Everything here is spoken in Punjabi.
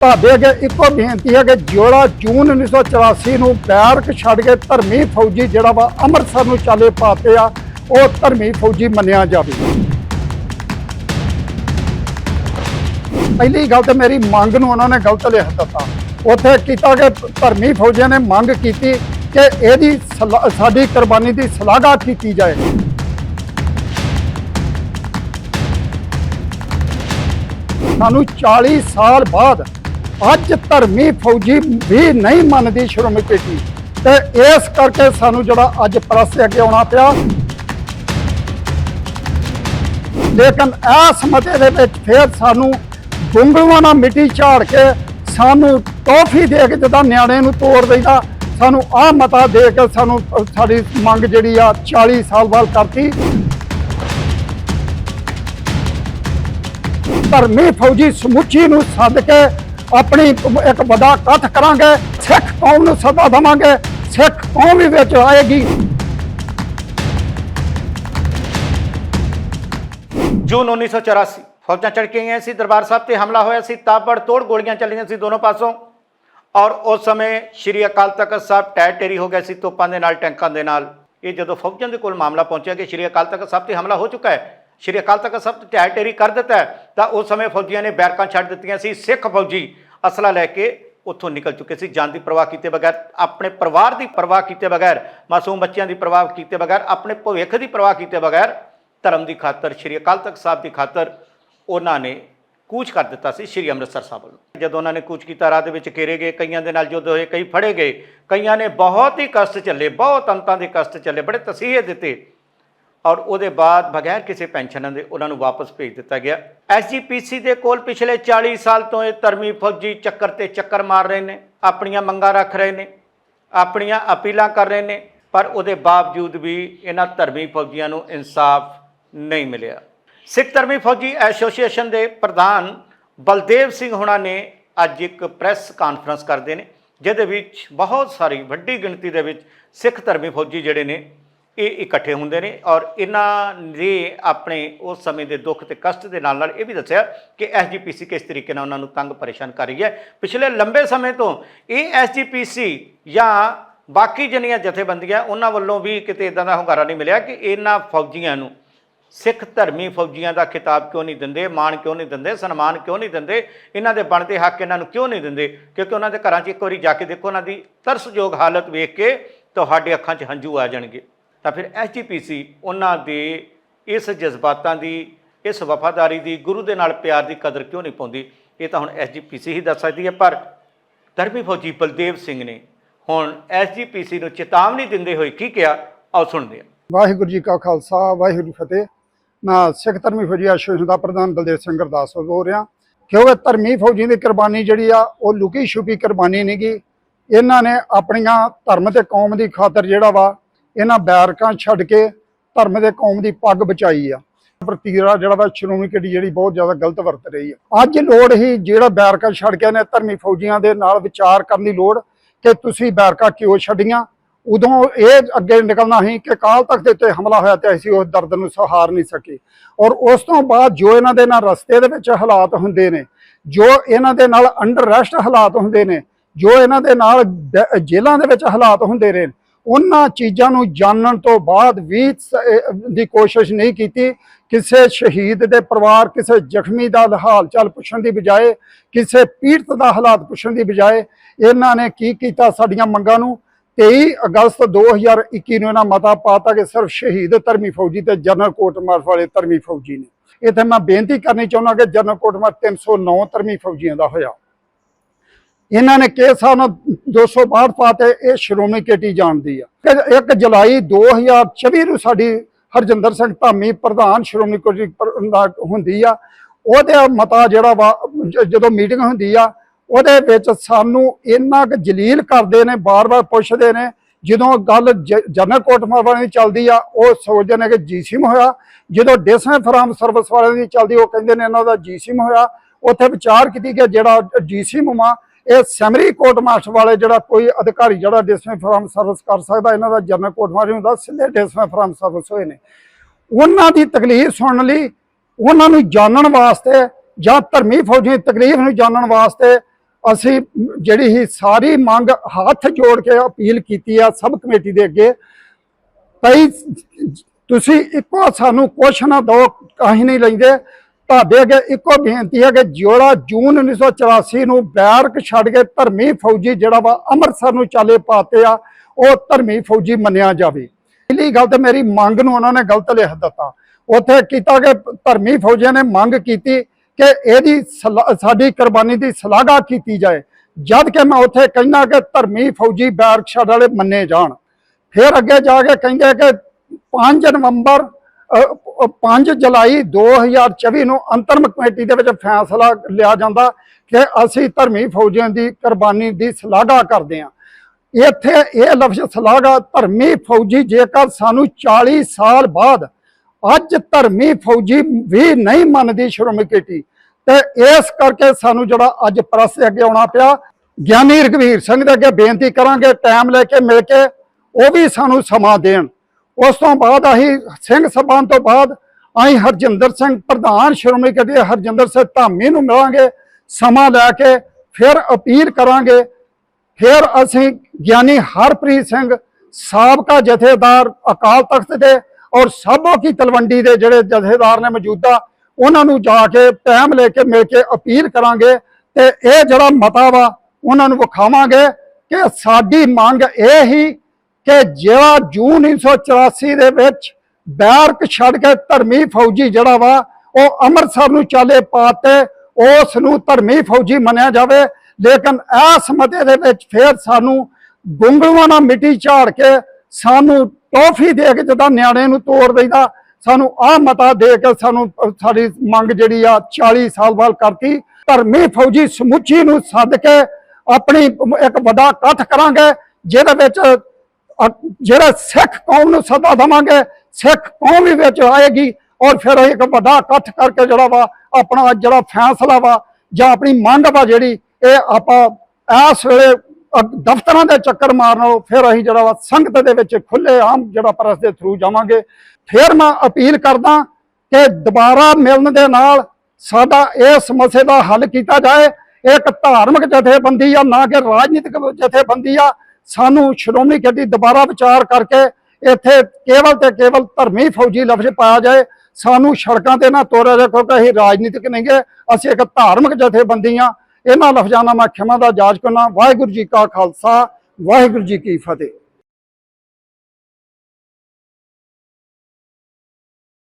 ਤੁਹਾਡੇ ਅੱਗੇ ਇੱਕੋ ਬੇਨਤੀ ਹੈ ਕਿ ਜਿਹੜਾ ਜੂਨ 1984 ਨੂੰ ਬੈਰਕ ਛੱਡ ਕੇ ਧਰਮੀ ਫੌਜੀ ਜਿਹੜਾ ਵਾ ਅੰਮ੍ਰਿਤਸਰ ਨੂੰ ਚਾਲੇ ਪਾਤੇ ਆ, ਉਹ ਧਰਮੀ ਫੌਜੀ ਮੰਨਿਆ ਜਾਵੇ। ਪਹਿਲੀ ਗੱਲ ਤੇ ਮੇਰੀ ਮੰਗ ਨੂੰ ਉਹਨਾਂ ਨੇ ਗਲਤ ਲਿਖ ਦਿੱਤਾ। ਉੱਥੇ ਕੀਤਾ ਕਿ ਧਰਮੀ ਫੌਜੀਆਂ ਨੇ ਮੰਗ ਕੀਤੀ ਕਿ ਇਹਦੀ ਸਲਾ- ਸਾਡੀ ਕੁਰਬਾਨੀ ਦੀ ਸ਼ਲਾਘਾ ਕੀਤੀ ਜਾਏ। ਸਾਨੂੰ 40 ਸਾਲ ਬਾਅਦ ਅੱਜ ਧਰਮੀ ਫੌਜੀ ਵੀ ਨਹੀਂ ਮੰਨਦੀ ਸ਼੍ਰੋਮਣੀ ਕਮੇਟੀ। ਤੇ ਇਸ ਕਰਕੇ ਸਾਨੂੰ ਜਿਹੜਾ ਅੱਜ ਪ੍ਰੈਸ ਅੱਗੇ ਆਉਣਾ ਪਿਆ। ਲੇਕਿਨ ਇਸ ਮਤੇ ਦੇ ਵਿੱਚ ਫਿਰ ਸਾਨੂੰ ਗੁੰਗਲੂਆਂ ਨਾਲ ਮਿੱਟੀ ਝਾੜ ਕੇ ਸਾਨੂੰ ਟੋਫੀ ਦੇ ਕੇ ਜਿੱਦਾਂ ਨਿਆਣੇ ਨੂੰ ਤੋੜ ਦਈਦਾ, ਸਾਨੂੰ ਆਹ ਮਤਾ ਦੇ ਕੇ ਸਾਨੂੰ ਸਾਡੀ ਮੰਗ ਜਿਹੜੀ ਆ 40 ਸਾਲ ਬਾਅਦ ਕਰਤੀ। ਧਰਮੀ ਫੌਜੀ ਸਮੁੱਚੀ ਨੂੰ ਸੱਦ ਕੇ ਆਪਣੀ ਇੱਕ ਵੱਡਾ ਇਕੱਠ ਕਰਾਂਗੇ, ਸਿੱਖ ਕੌਮ ਨੂੰ ਸਦਾ ਦੇਵਾਂਗੇ, ਸਿੱਖ ਕੌਮ ਵੀ ਵਿੱਚ ਆਏਗੀ। ਜੂਨ 1984 ਫੌਜਾਂ ਚੜਕੀਆਂ ਕੇ ਸੀ, ਦਰਬਾਰ ਸਾਹਿਬ ਤੇ ਹਮਲਾ ਹੋਇਆ ਸੀ, ਤਾਬੜ ਤੋੜ ਗੋਲੀਆਂ ਚੱਲੀਆਂ ਸੀ ਦੋਨੋਂ ਪਾਸੋਂ। ਔਰ ਉਸ ਸਮੇਂ ਸ਼੍ਰੀ ਅਕਾਲ ਤਖਤ ਸਾਹਿਬ ਟੈ ਟੇਰੀ ਹੋ ਗਿਆ ਸੀ, ਤੋਪਾਂ ਦੇ ਨਾਲ, ਟੈਂਕਾਂ ਦੇ ਨਾਲ। ਇਹ ਜਦੋਂ ਫੌਜਾਂ ਦੇ ਕੋਲ ਮਾਮਲਾ ਪਹੁੰਚਿਆ ਕਿ ਸ਼੍ਰੀ ਅਕਾਲ ਤਖਤ ਸਾਹਿਬ ਤੇ ਹਮਲਾ ਹੋ ਚੁੱਕਾ ਹੈ ਸ਼੍ਰੀ ਅਕਾਲ ਤਖਤ ਸਾਹਿਬ ਤੇ ਟੈ ਟੇਰੀ ਕਰ ਦਿੱਤਾ ਤਾਂ ਉਸ ਸਮੇਂ ਫੌਜੀਆਂ ਨੇ ਬੈਰਕਾਂ ਛੱਡ ਦਿੱਤੀਆਂ ਸੀ। ਸਿੱਖ ਫੌਜੀ ਅਸਲਾ ਲੈ ਕੇ ਉੱਥੋਂ ਨਿਕਲ ਚੁੱਕੇ ਸੀ। ਜਾਨ ਦੀ ਪਰਵਾਹ ਕੀਤੇ ਬਗੈਰ, ਆਪਣੇ ਪਰਿਵਾਰ ਦੀ ਪਰਵਾਹ ਕੀਤੇ ਬਗੈਰ, ਮਾਸੂਮ ਬੱਚਿਆਂ ਦੀ ਪਰਵਾਹ ਕੀਤੇ ਬਗੈਰ, ਆਪਣੇ ਭਵਿੱਖ ਦੀ ਪਰਵਾਹ ਕੀਤੇ ਬਗੈਰ, ਧਰਮ ਦੀ ਖਾਤਰ, ਸ਼੍ਰੀ ਅਕਾਲ ਤਖਤ ਸਾਹਿਬ ਦੀ ਖਾਤਰ ਉਹਨਾਂ ਨੇ ਕੂਚ ਕਰ ਦਿੱਤਾ ਸੀ ਸ਼੍ਰੀ ਅੰਮ੍ਰਿਤਸਰ ਸਾਹਿਬ ਵੱਲੋਂ। ਜਦੋਂ ਉਹਨਾਂ ਨੇ ਕੂਚ ਕੀਤਾ, ਰਾਹ ਦੇ ਵਿੱਚ ਘੇਰੇ ਗਏ, ਕਈਆਂ ਦੇ ਨਾਲ ਜੁੱਧ ਹੋਏ, ਕਈ ਫੜੇ ਗਏ, ਕਈਆਂ ਨੇ ਬਹੁਤ ਹੀ ਕਸ਼ਟ ਚੱਲੇ, ਬਹੁਤ ਅੰਤਾਂ ਦੇ ਕਸ਼ਟ ਚੱਲੇ, ਬੜੇ ਤਸੀਹੇ ਦਿੱਤੇ। ਔਰ ਉਹਦੇ ਬਾਅਦ ਬਗੈਰ ਕਿਸੇ ਪੈਨਸ਼ਨ ਦੇ ਉਹਨਾਂ ਨੂੰ ਵਾਪਸ ਭੇਜ ਦਿੱਤਾ ਗਿਆ। ਐਸਜੀਪੀਸੀ ਦੇ ਕੋਲ ਪਿਛਲੇ 40 ਸਾਲ ਤੋਂ ਇਹ ਧਰਮੀ ਫੌਜੀ ਚੱਕਰ ਤੇ ਚੱਕਰ ਮਾਰ ਰਹੇ ਨੇ, ਆਪਣੀਆਂ ਮੰਗਾਂ ਰੱਖ ਰਹੇ ਨੇ, ਆਪਣੀਆਂ ਅਪੀਲਾਂ ਕਰ ਰਹੇ ਨੇ, ਪਰ ਉਹਦੇ ਬਾਵਜੂਦ ਵੀ ਇਹਨਾਂ ਧਰਮੀ ਫੌਜੀਆਂ ਨੂੰ ਇਨਸਾਫ ਨਹੀਂ ਮਿਲਿਆ। ਸਿੱਖ ਧਰਮੀ ਫੌਜੀ ਐਸੋਸੀਏਸ਼ਨ ਦੇ ਪ੍ਰਧਾਨ ਬਲਦੇਵ ਸਿੰਘ ਹੁਣਾਂ ਨੇ ਅੱਜ ਇੱਕ ਪ੍ਰੈਸ ਕਾਨਫਰੰਸ ਕਰਦੇ ਨੇ, ਜਿਹਦੇ ਵਿੱਚ ਬਹੁਤ ਸਾਰੀ ਵੱਡੀ ਗਿਣਤੀ ਦੇ ਵਿੱਚ ਸਿੱਖ ਧਰਮੀ ਫੌਜੀ ਜਿਹੜੇ ਨੇ ਇਹ ਇਕੱਠੇ ਹੁੰਦੇ ਨੇ ਔਰ ਇਹਨਾਂ ਨੇ ਆਪਣੇ ਉਸ ਸਮੇਂ ਦੇ ਦੁੱਖ ਤੇ ਕਸ਼ਟ ਦੇ ਨਾਲ ਨਾਲ ਇਹ ਵੀ ਦੱਸਿਆ ਕਿ ਐਸਜੀਪੀਸੀ ਕਿਸ ਤਰੀਕੇ ਨਾਲ ਉਹਨਾਂ ਨੂੰ ਤੰਗ ਪਰੇਸ਼ਾਨ ਕਰ ਰਹੀ ਹੈ। ਪਿਛਲੇ ਲੰਬੇ ਸਮੇਂ ਤੋਂ ਇਹ ਐਸਜੀਪੀਸੀ ਜਾਂ ਬਾਕੀ ਜਿਹੜੀਆਂ ਜਥੇਬੰਦੀਆਂ ਉਹਨਾਂ ਵੱਲੋਂ ਵੀ ਕਿਤੇ ਇਦਾਂ ਦਾ ਹੁੰਗਾਰਾ ਨਹੀਂ ਮਿਲਿਆ ਕਿ ਇਹਨਾਂ ਫੌਜੀਆਂ ਨੂੰ ਸਿੱਖ ਧਰਮੀ ਫੌਜੀਆਂ ਦਾ ਖਿਤਾਬ ਕਿਉਂ ਨਹੀਂ ਦਿੰਦੇ, ਮਾਣ ਕਿਉਂ ਨਹੀਂ ਦਿੰਦੇ, ਸਨਮਾਨ ਕਿਉਂ ਨਹੀਂ ਦਿੰਦੇ, ਇਹਨਾਂ ਦੇ ਬਣਦੇ ਹੱਕ ਇਹਨਾਂ ਨੂੰ ਕਿਉਂ ਨਹੀਂ ਦਿੰਦੇ? ਕਿਉਂਕਿ ਉਹਨਾਂ ਦੇ ਘਰਾਂ 'ਚ ਇੱਕ ਵਾਰੀ ਜਾ ਕੇ ਦੇਖੋ, ਉਹਨਾਂ ਦੀ ਤਰਸਯੋਗ ਹਾਲਤ ਵੇਖ ਕੇ ਤੁਹਾਡੇ ਅੱਖਾਂ 'ਚ ਹੰਝੂ ਆ ਜਾਣਗੇ। ਤਾਂ ਫਿਰ ਐਸਜੀਪੀਸੀ ਉਹਨਾਂ ਦੇ ਇਸ ਜਜ਼ਬਾਤਾਂ ਦੀ, ਇਸ ਵਫਾਦਾਰੀ ਦੀ, ਗੁਰੂ ਦੇ ਨਾਲ ਪਿਆਰ ਦੀ ਕਦਰ ਕਿਉਂ ਨਹੀਂ ਪਾਉਂਦੀ? ਇਹ ਤਾਂ ਹੁਣ ਐਸਜੀਪੀਸੀ ਹੀ ਦੱਸ ਸਕਦੀ ਹੈ, ਪਰ ਧਰਮੀ ਫੌਜੀ ਬਲਦੇਵ ਸਿੰਘ ਨੇ ਹੁਣ ਐਸਜੀਪੀਸੀ ਨੂੰ ਚੇਤਾਵਨੀ ਦਿੰਦੇ ਹੋਏ ਕੀ ਕਿਹਾ? ਆਓ ਸੁਣਦੇ ਹਾਂ। ਵਾਹਿਗੁਰੂ ਜੀ ਕਾ ਖਾਲਸਾ, ਵਾਹਿਗੁਰੂ ਫਤਿਹ। ਮੈਂ ਸਿੱਖ ਧਰਮੀ ਫੌਜੀ ਐਸੋਸੀਏਸ਼ਨ ਦਾ ਪ੍ਰਧਾਨ ਬਲਦੇਵ ਸਿੰਘ ਗੁਰਦਾਸ ਬੋਲ ਰਿਹਾ। ਕਿਉਂਕਿ ਧਰਮੀ ਫੌਜੀ ਦੀ ਕੁਰਬਾਨੀ ਜਿਹੜੀ ਆ, ਉਹ ਲੁਕੀ ਛੁਪੀ ਕੁਰਬਾਨੀ ਨਹੀਂਗੀ ਇਹਨਾਂ ਨੇ ਆਪਣੀਆਂ ਧਰਮ ਤੇ ਕੌਮ ਦੀ ਖਾਤਰ ਜਿਹੜਾ ਵਾ ਇਹਨਾਂ ਬੈਰਕਾਂ ਛੱਡ ਕੇ ਧਰਮ ਦੇ ਕੌਮ ਦੀ ਪੱਗ ਬਚਾਈ ਆ। ਪ੍ਰਤੀਰਾ ਜਿਹੜਾ ਵਾ ਸ਼੍ਰੋਮਣੀ ਕਮੇਟੀ ਜਿਹੜੀ ਬਹੁਤ ਜ਼ਿਆਦਾ ਗਲਤ ਵਰਤ ਰਹੀ ਆ। ਅੱਜ ਲੋੜ ਹੀ ਜਿਹੜਾ ਬੈਰਕਾਂ ਛੱਡ ਕੇ ਨੇ ਧਰਮੀ ਫੌਜੀਆਂ ਦੇ ਨਾਲ ਵਿਚਾਰ ਕਰਨ ਦੀ ਲੋੜ ਕਿ ਤੁਸੀਂ ਬੈਰਕਾਂ ਕਿਉਂ ਛੱਡੀਆਂ? ਉਦੋਂ ਇਹ ਅੱਗੇ ਨਿਕਲਣਾ ਸੀ ਕਿ ਕਾਲ ਤੱਕ ਦੇ ਉੱਤੇ ਹਮਲਾ ਹੋਇਆ ਤੇ ਅਸੀਂ ਉਸ ਦਰਦ ਨੂੰ ਸਹਾਰ ਨਹੀਂ ਸਕੇ। ਔਰ ਉਸ ਤੋਂ ਬਾਅਦ ਜੋ ਇਹਨਾਂ ਦੇ ਨਾਲ ਰਸਤੇ ਦੇ ਵਿੱਚ ਹਾਲਾਤ ਹੁੰਦੇ ਨੇ, ਜੋ ਇਹਨਾਂ ਦੇ ਨਾਲ ਅੰਡਰ ਰੈਸਟ ਹਾਲਾਤ ਹੁੰਦੇ ਨੇ, ਜੋ ਇਹਨਾਂ ਦੇ ਨਾਲ ਜੇਲ੍ਹਾਂ ਦੇ ਵਿੱਚ ਹਾਲਾਤ ਹੁੰਦੇ ਰਹੇ ਉਹਨਾਂ ਚੀਜ਼ਾਂ ਨੂੰ ਜਾਣਨ ਤੋਂ ਬਾਅਦ ਵੀ ਦੀ ਕੋਸ਼ਿਸ਼ ਨਹੀਂ ਕੀਤੀ। ਕਿਸੇ ਸ਼ਹੀਦ ਦੇ ਪਰਿਵਾਰ, ਕਿਸੇ ਜ਼ਖਮੀ ਦਾ ਹਾਲ ਚਾਲ ਪੁੱਛਣ ਦੀ ਬਜਾਏ, ਕਿਸੇ ਪੀੜਤ ਦਾ ਹਾਲਾਤ ਪੁੱਛਣ ਦੀ ਬਜਾਏ ਇਹਨਾਂ ਨੇ ਕੀ ਕੀਤਾ ਸਾਡੀਆਂ ਮੰਗਾਂ ਨੂੰ? 23 ਅਗਸਤ 2021 ਨੂੰ ਇਹਨਾਂ ਮਤਾ ਪਾਤਾ ਕਿ ਸਿਰਫ ਸ਼ਹੀਦ ਧਰਮੀ ਫੌਜੀ ਤੇ ਜਨਰਲ ਕੋਟਮਾਰ ਵਾਲੇ ਧਰਮੀ ਫੌਜੀ ਨੇ। ਇੱਥੇ ਮੈਂ ਬੇਨਤੀ ਕਰਨੀ ਚਾਹੁੰਦਾ ਕਿ ਜਨਰਲ ਕੋਟਮਾਰ 309 ਧਰਮੀ ਫੌਜੀਆਂ ਦਾ ਹੋਇਆ। ਇਹਨਾਂ ਨੇ ਕਿਸ ਹਿਸਾਬ ਨਾਲ 262 ਪਾਤੇ ਇਹ ਸ਼੍ਰੋਮਣੀ ਕਮੇਟੀ ਜਾਣਦੀ ਆ। ਕਿ 1 ਜੁਲਾਈ 2024 ਨੂੰ ਸਾਡੀ ਹਰਜਿੰਦਰ ਸਿੰਘ ਧਾਮੀ ਪ੍ਰਧਾਨ ਸ਼੍ਰੋਮਣੀ ਕਮੇਟੀ ਦਾ ਹੁੰਦੀ ਆ। ਉਹਦੇ ਮਤਾ ਜਿਹੜਾ ਵਾ ਜਦੋਂ ਮੀਟਿੰਗ ਹੁੰਦੀ ਆ, ਉਹਦੇ ਵਿੱਚ ਸਾਨੂੰ ਇੰਨਾ ਕੁ ਜਲੀਲ ਕਰਦੇ ਨੇ, ਬਾਰ-ਬਾਰ ਪੁੱਛਦੇ ਨੇ। ਜਦੋਂ ਗੱਲ ਜ- ਜਨਰਲ ਕੋਟਮਾਰ ਵਾਲਿਆਂ ਦੀ ਚੱਲਦੀ ਆ, ਉਹ ਸੋਚਦੇ ਨੇ ਕਿ ਜੀਸੀਮ ਹੋਇਆ। ਜਦੋਂ ਡਿਸੈਂ ਫਰਾਮ ਸਰਵਿਸ ਵਾਲਿਆਂ ਦੀ ਚੱਲਦੀ, ਉਹ ਕਹਿੰਦੇ ਨੇ ਇਹਨਾਂ ਦਾ ਜੀਸੀਮ ਹੋਇਆ। ਉੱਥੇ ਵਿਚਾਰ ਕੀਤੀ ਕਿ ਜਿਹੜਾ ਜੀਸੀਮ ਆ ਇਹ ਸੈਮਰੀ ਕੋਰਟ ਮਾਸਟਰ ਵਾਲੇ ਜਿਹੜਾ ਕੋਈ ਅਧਿਕਾਰੀ ਜਿਹੜਾ ਡਿਸਮੇ ਫਰਮ ਸਰਵਿਸ ਕਰ ਸਕਦਾ, ਇਹਨਾਂ ਦਾ ਜਨਰਲ ਕੋਰਟ ਮਾਸਟਰ ਹੁੰਦਾ, ਸਿੱਧੇ ਡਿਸਮੇ ਫਰਮ ਸਰਵਿਸ ਹੋਏ ਨੇ। ਉਹਨਾਂ ਦੀ ਤਕਲੀਫ ਸੁਣਨ ਲਈ, ਉਹਨਾਂ ਨੂੰ ਜਾਣਨ ਵਾਸਤੇ ਜਾਂ ਧਰਮੀ ਫੌਜੀ ਦੀ ਤਕਲੀਫ ਨੂੰ ਜਾਣਨ ਵਾਸਤੇ ਅਸੀਂ ਜਿਹੜੀ ਹੀ ਸਾਰੀ ਮੰਗ ਹੱਥ ਜੋੜ ਕੇ ਅਪੀਲ ਕੀਤੀ ਆ ਸਭ ਕਮੇਟੀ ਦੇ ਅੱਗੇ, ਭਈ ਤੁਸੀਂ ਇੱਕੋ ਸਾਨੂੰ ਕੁਛ ਨਾ ਦੋ ਕਾਹੀਂ ਨਹੀਂ ਲੈਂਦੇ ਤੁਹਾਡੇ ਅੱਗੇ ਇੱਕੋ ਬੇਨਤੀ ਹੈ ਕਿ ਜਿਹੜਾ ਜੂਨ 1984 ਨੂੰ ਬੈਰਕ ਛੱਡ ਕੇ ਧਰਮੀ ਫੌਜੀ ਜਿਹੜਾ ਵਾ ਅੰਮ੍ਰਿਤਸਰ ਨੂੰ ਚਾਲੇ ਪਾਤੇ ਆ, ਉਹ ਧਰਮੀ ਫੌਜੀ ਮੰਨਿਆ ਜਾਵੇ। ਪਹਿਲੀ ਗੱਲ ਤੇ ਮੇਰੀ ਮੰਗ ਨੂੰ ਉਹਨਾਂ ਨੇ ਗਲਤ ਲਿਖ ਦਿੱਤਾ। ਉੱਥੇ ਕੀਤਾ ਕਿ ਧਰਮੀ ਫੌਜੀਆਂ ਨੇ ਮੰਗ ਕੀਤੀ ਕਿ ਇਹਦੀ ਸਲਾ- ਸਾਡੀ ਕੁਰਬਾਨੀ ਦੀ ਸ਼ਲਾਘਾ ਕੀਤੀ ਜਾਏ। ਜਦ ਕਿ ਮੈਂ ਉੱਥੇ ਕਹਿੰਦਾ ਕਿ ਧਰਮੀ ਫੌਜੀ ਬੈਰਕ ਛੱਡ ਵਾਲੇ ਮੰਨੇ ਜਾਣ। ਫਿਰ ਅੱਗੇ ਜਾ ਕੇ ਕਹਿੰਦੇ ਕਿ 5 ਨਵੰਬਰ 5 ਜੁਲਾਈ 2024 ਨੂੰ ਅੰਤਰਮ ਕਮੇਟੀ ਦੇ ਵਿੱਚ ਫੈਸਲਾ ਲਿਆ ਜਾਂਦਾ ਕਿ ਅਸੀਂ ਧਰਮੀ ਫੌਜੀਆਂ ਦੀ ਕੁਰਬਾਨੀ ਦੀ ਸ਼ਲਾਘਾ ਕਰਦੇ ਹਾਂ। ਇੱਥੇ ਇਹ ਲਫ਼ਜ਼ ਸ਼ਲਾਘਾ ਧਰਮੀ ਫੌਜੀ ਜੇਕਰ ਸਾਨੂੰ 40 ਸਾਲ ਬਾਅਦ ਅੱਜ ਧਰਮੀ ਫੌਜੀ ਵੀ ਨਹੀਂ ਮੰਨਦੀ ਸ਼੍ਰੋਮਣੀ ਕਮੇਟੀ, ਤੇ ਇਸ ਕਰਕੇ ਸਾਨੂੰ ਜਿਹੜਾ ਅੱਜ ਪ੍ਰੈਸ ਅੱਗੇ ਆਉਣਾ ਪਿਆ, ਗਿਆਨੀ ਰਘਵੀਰ ਸਿੰਘ ਦੇ ਅੱਗੇ ਬੇਨਤੀ ਕਰਾਂਗੇ, ਟਾਈਮ ਲੈ ਕੇ ਮਿਲ ਕੇ ਉਹ ਵੀ ਸਾਨੂੰ ਸਮਾਂ ਦੇਣ। ਉਸ ਤੋਂ ਬਾਅਦ ਅਸੀਂ ਸਿੰਘ ਸਭਾ ਤੋਂ ਬਾਅਦ ਅਸੀਂ ਹਰਜਿੰਦਰ ਸਿੰਘ ਪ੍ਰਧਾਨ ਸ਼੍ਰੋਮਣੀ ਕਮੇਟੀ ਹਰਜਿੰਦਰ ਸਿੰਘ ਧਾਮੀ ਨੂੰ ਮਿਲਾਂਗੇ, ਸਮਾਂ ਲੈ ਕੇ ਫਿਰ ਅਪੀਲ ਕਰਾਂਗੇ। ਫਿਰ ਅਸੀਂ ਗਿਆਨੀ ਹਰਪ੍ਰੀਤ ਸਿੰਘ, ਸਾਬਕਾ ਜਥੇਦਾਰ ਅਕਾਲ ਤਖਤ ਦੇ ਔਰ ਸਾਬੋ ਕੀ ਤਲਵੰਡੀ ਦੇ ਜਿਹੜੇ ਜਥੇਦਾਰ ਨੇ ਮੌਜੂਦਾ, ਉਹਨਾਂ ਨੂੰ ਜਾ ਕੇ ਟਾਈਮ ਲੈ ਕੇ ਮਿਲ ਕੇ ਅਪੀਲ ਕਰਾਂਗੇ ਤੇ ਇਹ ਜਿਹੜਾ ਮਤਾ ਵਾ, ਉਹਨਾਂ ਨੂੰ ਵਿਖਾਵਾਂਗੇ ਕਿ ਸਾਡੀ ਮੰਗ ਇਹ ਹੀ ਕਿ ਜਿਹੜਾ ਜੂਨ 1984 ਦੇ ਵਿੱਚ ਬੈਰਕ ਛੱਡ ਕੇ ਧਰਮੀ ਫੌਜੀ ਜਿਹੜਾ ਵਾ, ਉਹ ਅੰਮ੍ਰਿਤਸਰ ਨੂੰ ਚਾਲੇ ਪਾਤੇ ਉਸ ਨੂੰ ਧਰਮੀ ਫੌਜੀ ਮੰਨਿਆ ਜਾਵੇ। ਲੇਕਿਨ ਇਸ ਮਤੇ ਦੇ ਵਿੱਚ ਫਿਰ ਸਾਨੂੰ ਗੁੰਗਲੂਆਂ ਨਾਲ ਮਿੱਟੀ ਝਾੜ ਕੇ ਸਾਨੂੰ ਟੋਫੀ ਦੇ ਕੇ ਜਦੋਂ ਨਿਆਣੇ ਨੂੰ ਤੋੜ ਦਈਦਾ, ਸਾਨੂੰ ਆਹ ਮਤਾ ਦੇ ਕੇ ਸਾਨੂੰ ਸਾਡੀ ਮੰਗ ਜਿਹੜੀ ਆ 40 ਸਾਲ ਬਾਅਦ ਕਰਤੀ। ਧਰਮੀ ਫੌਜੀ ਸਮੁੱਚੀ ਨੂੰ ਸੱਦ ਕੇ ਆਪਣੀ ਇੱਕ ਵੱਡਾ ਇਕੱਠ ਕਰਾਂਗੇ, ਜਿਹਦੇ ਵਿੱਚ ਜਿਹੜਾ ਸਿੱਖ ਕੌਮ ਨੂੰ ਸਦਾ ਦਵਾਂਗੇ, ਸਿੱਖ ਕੌਮ ਵੀ ਵਿੱਚ ਆਏਗੀ ਔਰ ਫਿਰ ਅਸੀਂ ਇੱਕ ਵੱਡਾ ਇਕੱਠ ਕਰਕੇ ਜਿਹੜਾ ਵਾ ਆਪਣਾ ਜਿਹੜਾ ਫੈਸਲਾ ਵਾ ਜਾਂ ਆਪਣੀ ਮੰਗ ਵਾ ਜਿਹੜੀ, ਇਹ ਆਪਾਂ ਇਸ ਵੇਲੇ ਦਫ਼ਤਰਾਂ ਦੇ ਚੱਕਰ ਮਾਰਨੋਂ ਫਿਰ ਅਸੀਂ ਜਿਹੜਾ ਵਾ ਸੰਗਤ ਦੇ ਵਿੱਚ ਖੁੱਲੇ ਆਮ ਜਿਹੜਾ ਪ੍ਰੈਸ ਦੇ ਥਰੂ ਜਾਵਾਂਗੇ। ਫਿਰ ਮੈਂ ਅਪੀਲ ਕਰਦਾ ਕਿ ਦੁਬਾਰਾ ਮਿਲਣ ਦੇ ਨਾਲ ਸਾਡਾ ਇਸ ਮਸਲੇ ਦਾ ਹੱਲ ਕੀਤਾ ਜਾਏ। ਇੱਕ ਧਾਰਮਿਕ ਜਥੇਬੰਦੀ ਆ, ਨਾ ਕਿ ਰਾਜਨੀਤਿਕ ਜਥੇਬੰਦੀ ਆ ਸਾਨੂੰ ਸ਼੍ਰੋਮਣੀ ਕਮੇਟੀ ਦੁਬਾਰਾ ਵਿਚਾਰ ਕਰਕੇ ਇੱਥੇ ਕੇਵਲ ਤੇ ਕੇਵਲ ਧਰਮੀ ਫੌਜੀ ਲਫ਼ਜ਼ ਪਾਇਆ ਜਾਏ, ਸਾਨੂੰ ਸੜਕਾਂ ਤੇ ਨਾ ਤੋਰਿਆ ਜਾਏ, ਕਿਉਂਕਿ ਅਸੀਂ ਰਾਜਨੀਤਿਕ ਨਹੀਂਗੇ ਅਸੀਂ ਇੱਕ ਧਾਰਮਿਕ ਜਥੇਬੰਦੀ ਆ ਇਹਨਾਂ ਲਫ਼ਜ਼ਾਂ ਨਾਲ ਮੈਂ ਖਿਮਾ ਦਾ ਜਾਜ ਕਰਨਾ। ਵਾਹਿਗੁਰੂ ਜੀ ਕਾ ਖਾਲਸਾ, ਵਾਹਿਗੁਰੂ ਜੀ ਕੀ ਫਤਿਹ।